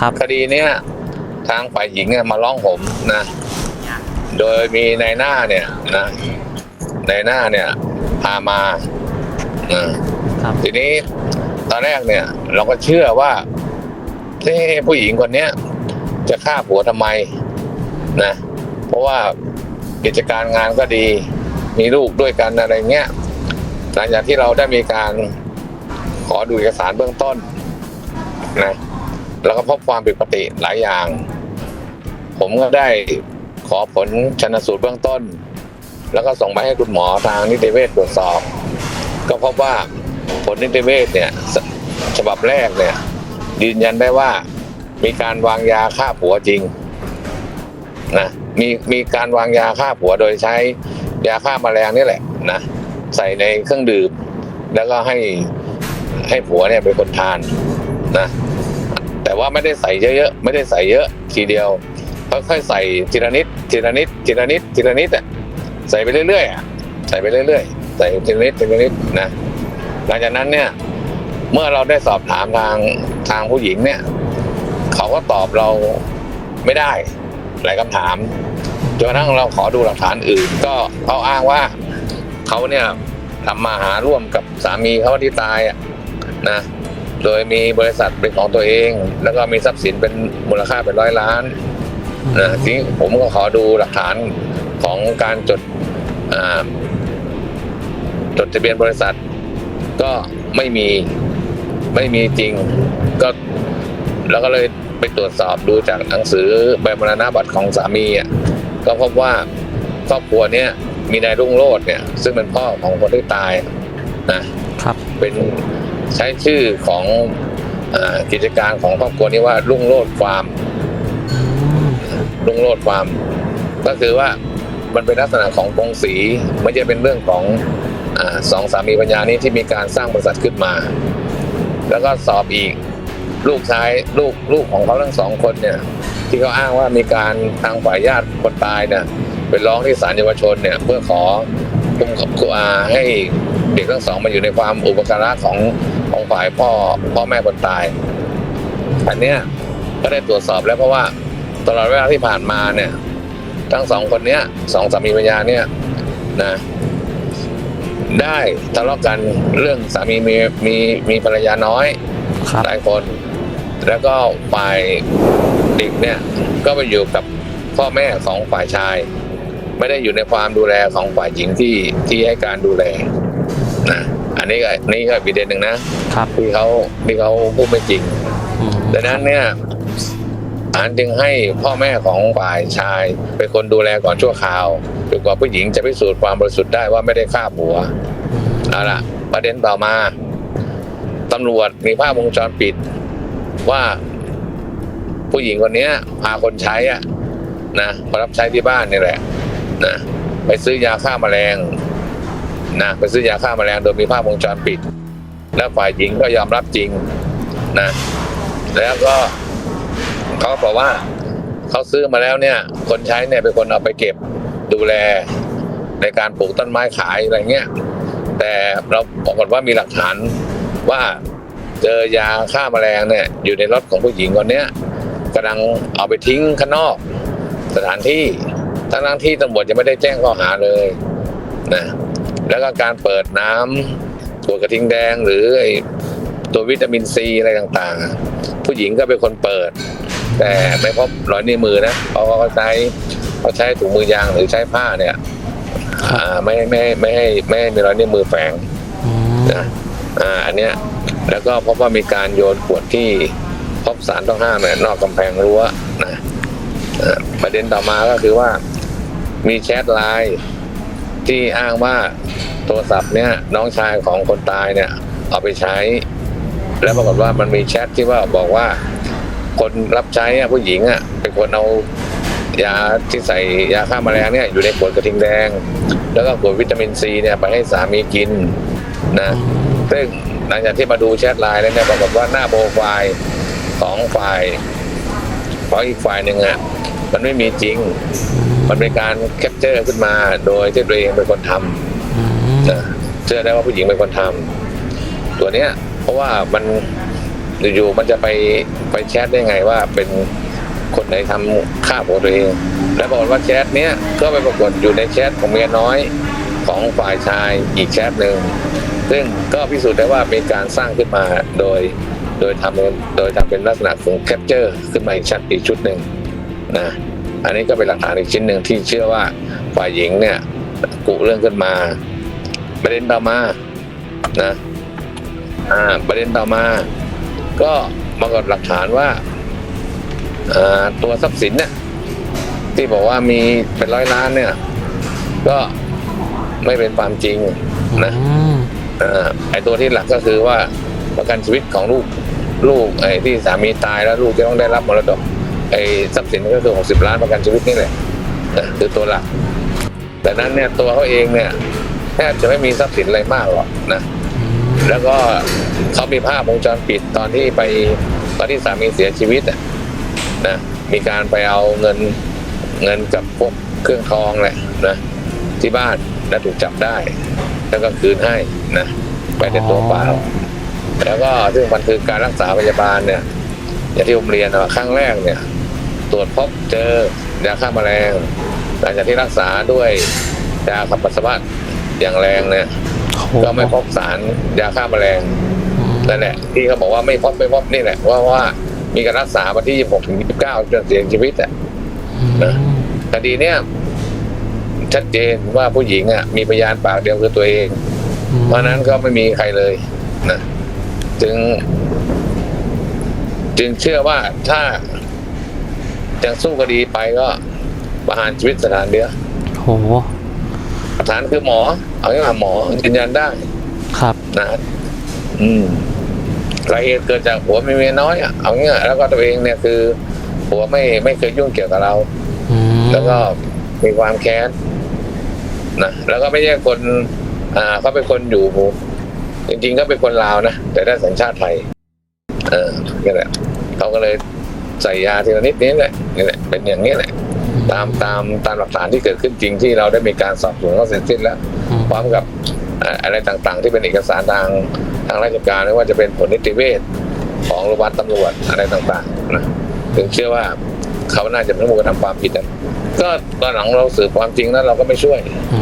ครับคดีเนี้ยทางฝ่ายหญิงเนี่ยมาร้องผมนะ โดยมีนายหน้าเนี่ยนะนายหน้าเนี่ย พามานะครับทีนี้ตอนแรกเนี่ย เราก็เชื่อว่าที่ผู้หญิงคนเนี้ยจะฆ่าผัวทำไมนะ เพราะว่ากิจการงานก็ดี มีลูกด้วยกันอะไรเงี้ยหลังจากที่เราได้มีการขอดูเอกสารเบื้องต้นนะ แล้วก็พบความผิดปกติหลายอย่าง ผมก็ได้ขอผลชนสูตรเบื้องต้น แล้วก็ส่งไปให้คุณหมอทางนิติเวชตรวจสอบ ก็พบว่าผลนิติเวชเนี่ยฉฉบับแรกเนี่ยยืนยันได้ว่ามีการวางยาฆ่าผัวจริงนะมีมีการวางยาฆ่าผัวโดยใช้ยาฆ่าแมลงนี่แหละนะใส่ในเครื่องดื่ม แล้วก็ให้ให้ผัวเนี่ยเป็นคนทานนะ แต่ว่าไม่ได้ใส่เยอะๆไม่ได้ใส่เยอะทีเดียวค่อยๆใส่ทีละนิดทีละนิดทีละนิดทีละนิดอะใส่ไปเรื่อยๆอะใส่ไปเรื่อยๆใส่ทีละนิดทีละนิดนะหลังจากนั้นเนี่ยเมื่อเราได้สอบถามทางทางผู้หญิงเนี่ย เขาก็ตอบเราไม่ได้หลายคำถามจนกระทั่งเราขอดูหลักฐานอื่น ก็เขาอ้างว่าเขาเนี่ยทำมาหาร่วมกับสามีเขาที่ตายอะนะ โดยมีบริษัทเป็นของตัวเอง แล้วก็มีทรัพย์สินเป็นมูลค่าเป็นร้อยล้านนะทีนี้ผมก็ขอดูหลักฐานของการจดอ่าจดทะเบียนบริษัท ก็ไม่มีไม่มีจริง ก็แล้วก็เลยไปตรวจสอบดูจากหนังสือใบมรณบัตรของสามีอะก็พบว่าครอบครัวเนี้ยมีนายรุ่งโรจน์เนี่ย ซึ่งเป็นพ่อของคนที่ตายนะครับ เป็น ใช้ชื่อของอกิจการของครอบครัวนี้ว่ารุ่งโรดฟาร์มรุ่งโรดฟาร์มก็คือว่ามันเป็นลักษณะของกงสีไม่ใช่เป็นเรื่องของอสองสามีปัญญานี้ที่มีการสร้างบริษัทขึ้นมา แล้วก็สอบอีกลูกชายลูกลูกของเขาทั้งสองคนเนี่ย ที่เขาอ้างว่ามีการทางฝ่ายญาติคนตายเนี่ยไปร้องที่ศาลเยาวชนเนี่ย เพื่อขอคุ้มกับอ่าให้เด็กทั้งสองมาอยู่ในความอุปการะของ ของฝ่ายพ่อพ่อแม่คนตาย อันเนี้ยก็ได้ตรวจสอบแล้วเพราะว่าตลอดเวลาที่ผ่านมาเนี่ย ทั้งสองคนเนี้ยสองสามีภรรยาเนี่ยนะได้ทะเลาะกันเรื่องสามีมีมีมีภรรยาน้อยครับหลายคน แล้วก็ฝ่ายเด็กเนี่ยก็ไปอยู่กับพ่อแม่ของฝ่ายชาย ไม่ได้อยู่ในความดูแลของฝ่ายหญิงที่ที่ให้การดูแลนะ อันนี้ก็นี่ก็ประเด็นหนึ่งนะครับที่เขาที่เขาพูดไม่จริงอืมดังนั้นเนี่ยศาลจึงให้พ่อแม่ของฝ่ายชาย เป็นคนดูแลก่อนชั่วคราวจนกว่าผู้หญิงจะพิสูจน์ความบริสุทธิ์ได้ว่าไม่ได้ฆ่าผัวเอาล่ะ ประเด็นต่อมาตำรวจมีภาพวงจรปิด ว่าผู้หญิงคนเนี้ยพาคนใช้อะนะมารับใช้ที่บ้านนี่แหละนะไปซื้อยาฆ่าแมลง นะไปซื้อยาฆ่าแมลงโดยมีภาพวงจรปิด แล้วฝ่ายหญิงก็ยอมรับจริงนะแล้วก็เขาบอกว่าเขาซื้อมาแล้วเนี่ย คนใช้เนี่ยเป็นคนเอาไปเก็บดูแลในการปลูกต้นไม้ขายอะไรเงี้ยแต่เราปรากฏว่ามีหลักฐานว่าเจอยาฆ่าแมลงเนี่ย อยู่ในรถของผู้หญิงคนเนี้ยกำลังเอาไปทิ้งข้างนอก สถานที่ทั้งทั้งที่ตำรวจยังไม่ได้แจ้งข้อหาเลยนะ แล้วก็การเปิดน้ำตัวกระทิงแดงหรือไอ้ตัววิตามินซีอะไรต่างๆ ผู้หญิงก็เป็นคนเปิด แต่ไม่พบรอยนิ้วมือนะเพราะว่าเขาใช้เขาใช้ถุงมือยางหรือใช้ผ้าเนี่ยอ่าไม่ไม่ไม่ให้ไม่ให้มีรอยนิ้วมือแฝงอืมนะอ่าอันเนี้ยแล้วก็พบว่ามีการโยนขวดที่พบสารต้องห้ามเนี่ยนอกกำแพงรั้วนะอ่าประเด็นต่อมาก็คือว่ามีแชทไลน์ที่อ้างว่า โทรศัพท์เนี่ยน้องชายของคนตายเนี่ยเอาไปใช้ แล้วปรากฏว่ามันมีแชทที่ว่าบอกว่า คนรับใช้อะผู้หญิงอะเป็นคนเอายาที่ใส่ยาฆ่าแมลงเนี่ยอยู่ในขวดกระทิงแดง แล้วก็ขวดวิตามินซีเนี่ยไปให้สามีกินนะซึ่งหลังจากที่มาดูแชทไลน์แล้วเนี่ยปรากฏว่าหน้าโปรไฟล์ของฝ่ายของอีกฝ่ายหนึ่งอะมันไม่มีจริง มันเป็นการแคปเจอร์ขึ้นมาโดยที่ตัวเองเป็นคนทำอืมนะเชื่อได้ว่าผู้หญิงเป็นคนทำตัวเนี้ย เพราะว่ามันอยู่ๆมันจะไปไปแชทได้ไงว่าเป็นคนไหนทำฆ่าผัวตัวเอง แล้วบอกว่าแชทเนี้ยก็ไปปรากฏอยู่ในแชทของเมียน้อยของฝ่ายชายอีกแชทหนึ่งซึ่งก็พิสูจน์ได้ว่าเป็นการสร้างขึ้นมาโดย โดยทำเป็นโดยทำเป็นลักษณะของแคปเจอร์ขึ้นมาอีกชัดอีกชุดหนึ่งนะอันนี้ก็เป็นหลักฐานอีกชิ้นหนึ่งที่เชื่อว่าฝ่ายหญิงเนี่ยกุเรื่องขึ้นมา ประเด็นต่อมานะอ่าประเด็นต่อมา ก็ปรากฏหลักฐานว่าอ่าตัวทรัพย์สินเนี่ยที่บอกว่ามีเป็นร้อยล้านเนี่ย ก็ไม่เป็นความจริงนะอืมเอ่อไอตัวที่หลักก็คือว่าประกันชีวิตของลูกลูกไอ้ที่สามีตายแล้วลูกจะต้องได้รับมรดกไอ้ทรัพย์สินก็คือ60ล้านประกันชีวิตนี่แหละนะคือตัวหลัก แต่นั้นเนี่ยตัวเขาเองเนี่ย แทบจะไม่มีทรัพย์สินอะไรมากหรอกนะอืมแล้วก็เขามีภาพวงจรปิดตอนที่ไปตอนที่สามีเสียชีวิตอะนะ มีการไปเอาเงินเงินกับพวกเครื่องทองแหละนะที่บ้านแล้วถูกจับได้ แล้วก็คืนให้นะไปในตัวเปล่าแล้วก็ซึ่งมันคือการรักษาพยาบาลเนี่ย อย่างที่ผมเรียนนะครั้งแรกเนี่ย ตรวจพบเจอยาฆ่าแมลงหลังจากที่รักษาด้วยยาขับปัสสาวะ อย่างแรงเนี่ยโหก็ไม่พบสารยาฆ่าแมลงอืมนั่นแหละที่เขาบอกว่าไม่พบไม่พบนี่แหละว่าว่ามีการรักษาวันที่ 26 ถึง 29 จนเสียชีวิตอะนะคดีเนี้ยชัดเจนว่าผู้หญิงอะ มีพยานปากเดียวคือตัวเองอืมเพราะฉะนั้นก็ไม่มีใครเลยนะจึง จึงเชื่อว่าถ้ายังสู้คดีไปก็ประหารชีวิตสถานเดียวโห สถานคือหมอ เอาง่ายๆหมอยืนยันได้ครับ นะ อืมสาเหตุเกิดจากผัวมีเมียน้อยอะเอาง่ายๆแล้วก็ตัวเองเนี่ยคือผัวไม่ไม่เคยยุ่งเกี่ยวกับเรา อืมแล้วก็มีความแค้นนะแล้วก็ไม่ใช่คน อ่าเขาเป็นคนอยู่ จริงๆก็เป็นคนลาวนะแต่ได้สัญชาติไทย เออนี่แหละเขาก็เลยใส่ยาทีละนิดนี้แหละนี่แหละเป็นอย่างนี้แหละ ตามตามตามหลักฐานที่เกิดขึ้นจริงที่เราได้มีการสอบสวนเขาเสร็จสิ้นแล้วอืมพร้อมกับอ่าอะไรต่างๆ ที่เป็นเอกสารทางทางราชการไม่ว่าจะเป็นผลนิติเวชของโรงพยาบาลตำรวจอะไรต่างๆนะถึงเชื่อว่าเขาน่าจะเป็นผู้กระทำความผิดนะก็ตอนหลังเราสืบความจริงแล้วเราก็ไม่ช่วยอื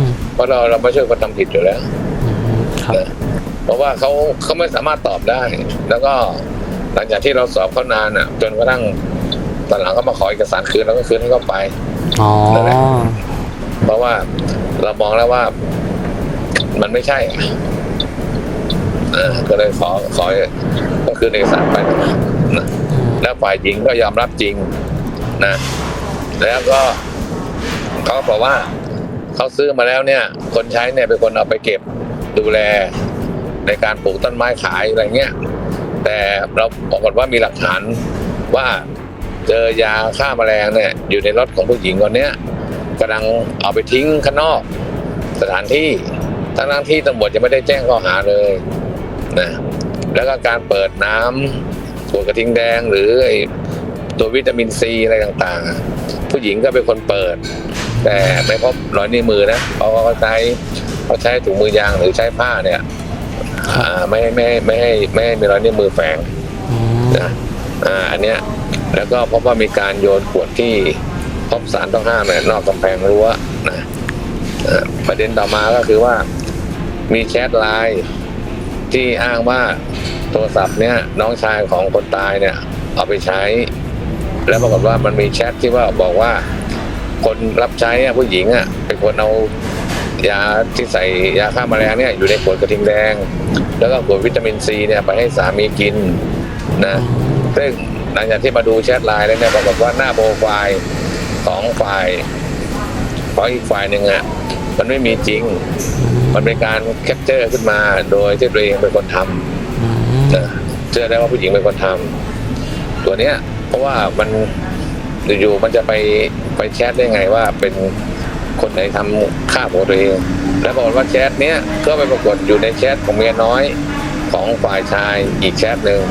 มเพราะเราเราไม่ช่วยคนทำผิดอยู่แล้วอืมครับนะเพราะว่าเขาเขาไม่สามารถตอบได้ แล้วก็หลังจากที่เราสอบเขานานอะ จนกระทั่ง ตอนหลังเขามาขอเอกสารคืนเราก็คืนให้เขาไปอ๋อนั่นแหละเพราะว่าเรามองแล้วว่า มันไม่ใช่อะเออก็เลยขอขอก็คือเอกสารไปนะอืมแล้วฝ่ายหญิงก็ยอมรับจริงนะแล้วก็เขาก็บอกว่าเขาซื้อมาแล้วเนี่ย คนใช้เนี่ยเป็นคนเอาไปเก็บดูแล ในการปลูกต้นไม้ขายอะไรเงี้ยแต่เราบอกฏว่ามีหลักฐานว่า เจอยาฆ่าแมลงเนี่ยอยู่ในรถของผู้หญิงคนเนี้ยกำลังเอาไปทิ้งข้างนอก สถานที่ทั้งทั้งๆที่ตำรวจยังไม่ได้แจ้งข้อหาเลยนะแล้วก็การเปิดน้ำตัวกระทิงแดงหรือไอ้ตัววิตามินซีอะไรต่างๆอะผู้หญิงก็เป็นคนเปิด แต่ไม่พบรอยนิ้วมือนะเพราะว่าเขาใช้เขาใช้ถุงมือยางหรือใช้ผ้าเนี่ยอ่าไม่ให้ไม่ให้ไม่ให้ไม่ให้มีรอยนิ้วมือแฝงอืมนะอ่าอันเนี้ย แล้วก็พบว่ามีการโยนขวดที่พบสารต้องห้ามเนี่ยนอกกำแพงรั้วนะประเด็นต่อมาก็คือว่ามีแชทไลน์ที่อ้างว่าโทรศัพท์เนี้ยน้องชายของคนตายเนี่ย เอาไปใช้ แล้วปรากฏว่ามันมีแชทที่ว่าบอกว่า คนรับใช้ผู้หญิงอะเป็นคนเอายาที่ใส่ยาฆ่าแมลงเนี่ยอยู่ในขวดกระทิงแดง แล้วก็ขวดวิตามินซีเนี่ยไปให้สามีกินนะซึ่ง หลังจากที่มาดูแชทไลน์แล้วเนี่ยปรากฏว่าหน้าโปรไฟล์ของฝ่ายของอีกฝ่ายหนึ่งอะมันไม่มีจริง มันเป็นการแคปเจอร์ขึ้นมาโดยที่ตัวเองเป็นคนทำอืมนะเชื่อได้ว่าผู้หญิงเป็นคนทำตัวเนี้ย เพราะว่ามันอยู่ๆมันจะไปไปแชทได้ไงว่าเป็นคนไหนทำฆ่าผัวตัวเอง แล้วบอกฏว่าแชทเนี้ยก็ไปปรากฏอยู่ในแชทของเมียน้อยของฝ่ายชายอีกแชทหนึ่ง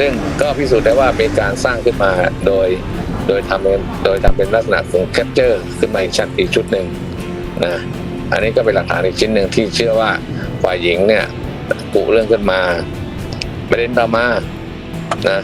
ซึ่งก็พิสูจน์ได้ว่าเป็นการสร้างขึ้นมาโดย โดยทำเป็นโดยทำเป็นลักษณะของแคปเจอร์ขึ้นมาอีกชั้นอีกชุดหนึ่งนะอันนี้ก็เป็นหลักฐานอีกชิ้นหนึ่งที่เชื่อว่าฝ่ายหญิงเนี่ยกุเรื่องขึ้นมาประเด็นต่อมานะ